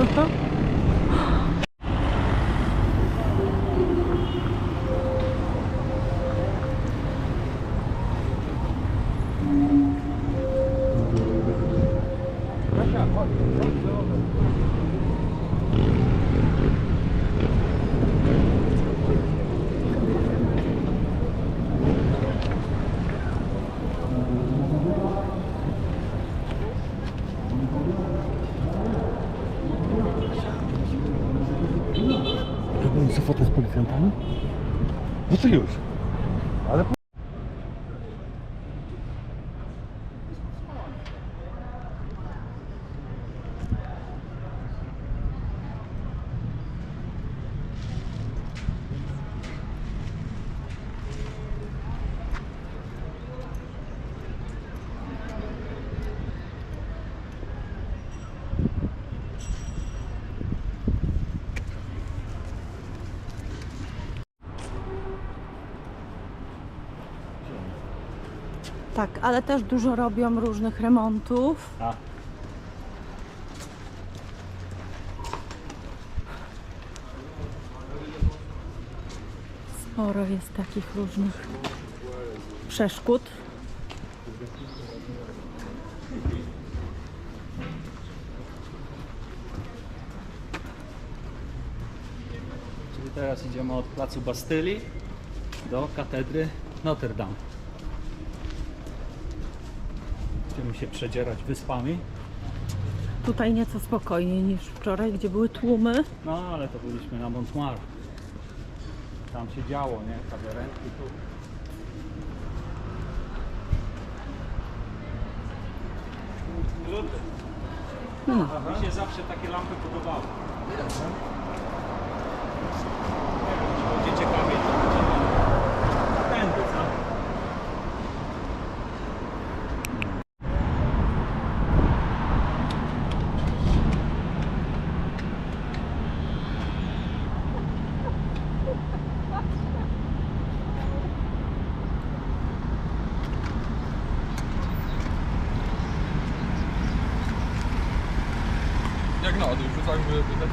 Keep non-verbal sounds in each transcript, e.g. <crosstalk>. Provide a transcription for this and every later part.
Aşağı bak. Zrobić sobie fotę z policjantami? No to już. Ale Tak, ale też dużo robią różnych remontów. A. Sporo jest takich różnych przeszkód. Czyli teraz idziemy od placu Bastylii do katedry Notre Dame. Będziemy się przedzierać wyspami. Tutaj nieco spokojniej niż wczoraj, gdzie były tłumy. No ale to byliśmy na Montmartre. Tam się działo, nie? Kawiarenki tu. No. Mi się zawsze takie lampy podobały. Nie wiem, czy będzie ciekawiej, to będziemy tędy, co? Jak na dół rzucałem, żeby wydać.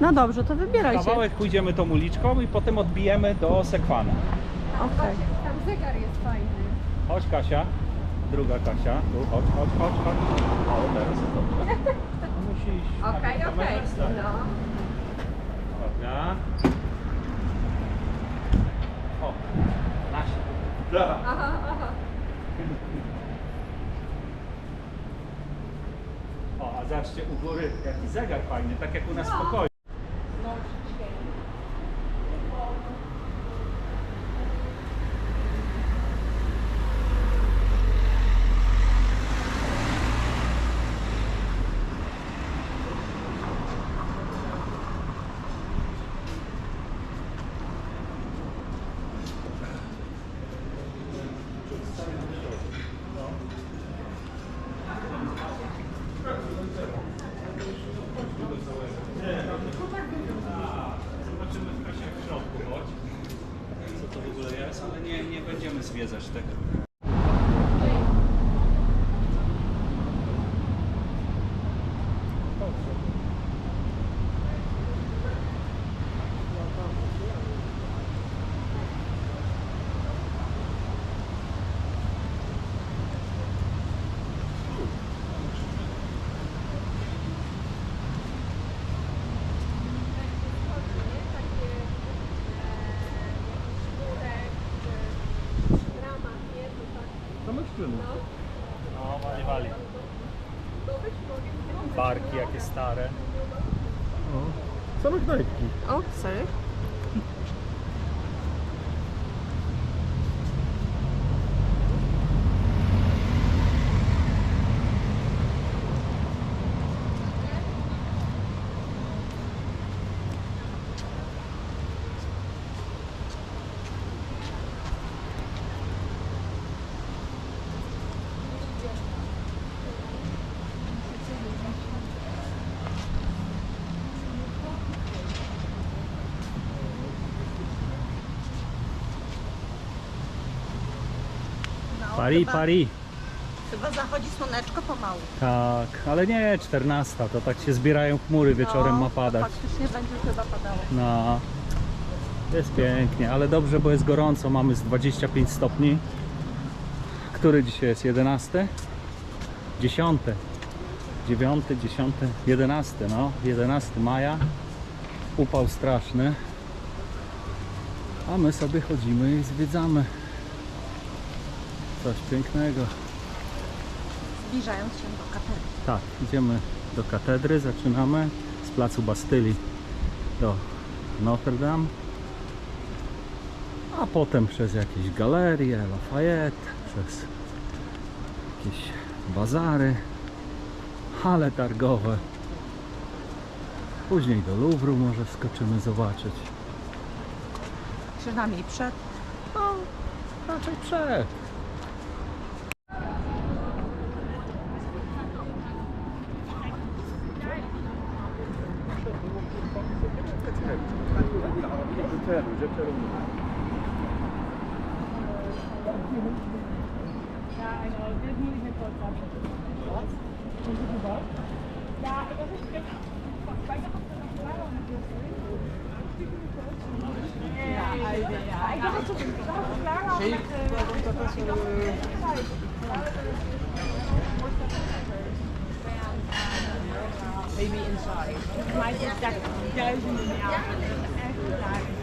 No dobrze, to wybierajcie. Kawałek pójdziemy tą uliczką i potem odbijemy do Sekwana. Okej. Tam zegar jest fajny. Chodź Kasia, druga Kasia, tu chodź, chodź, chodź, chodź. O, teraz jest <laughs> dobrze. Musisz. Okej, okej. No. Dobra. O, nasi. Aha, aha. O, a zobaczcie u góry, jaki zegar fajny, tak jak u nas w pokoju. Zobaczymy w Kasia w środku, chodź. Co to w ogóle jest, ale nie, nie będziemy zwiedzać tego. Czynów. No, wali, wali. Barki jakie stare. Samych knajpki. O, sorry. Paris, Paris. Chyba zachodzi słoneczko pomału. Tak, ale nie 14, to tak się zbierają chmury, wieczorem ma padać. Faktycznie będzie chyba padało. No, jest pięknie, ale dobrze, bo jest gorąco, mamy z 25 stopni. Który dzisiaj jest? 11? 10. 9, 10, 11, no, 11 maja. Upał straszny. A my sobie chodzimy i zwiedzamy coś pięknego. Zbliżając się do katedry. Tak, idziemy do katedry, zaczynamy z placu Bastylii do Notre Dame, a potem przez jakieś galerie, Lafayette, przez jakieś bazary, hale targowe. Później do Louvru może skoczymy zobaczyć. Przynajmniej przed. No, raczej przed. Ja. Ja, I know. Dit moet ik met. Wat? Het? Ja, ik was. Ik dat het een gebouw Ja, ja, ik dacht dat het klaar was met de... Dat Maybe inside. Volgens mij is het duizenden jaren. Echt duizenden.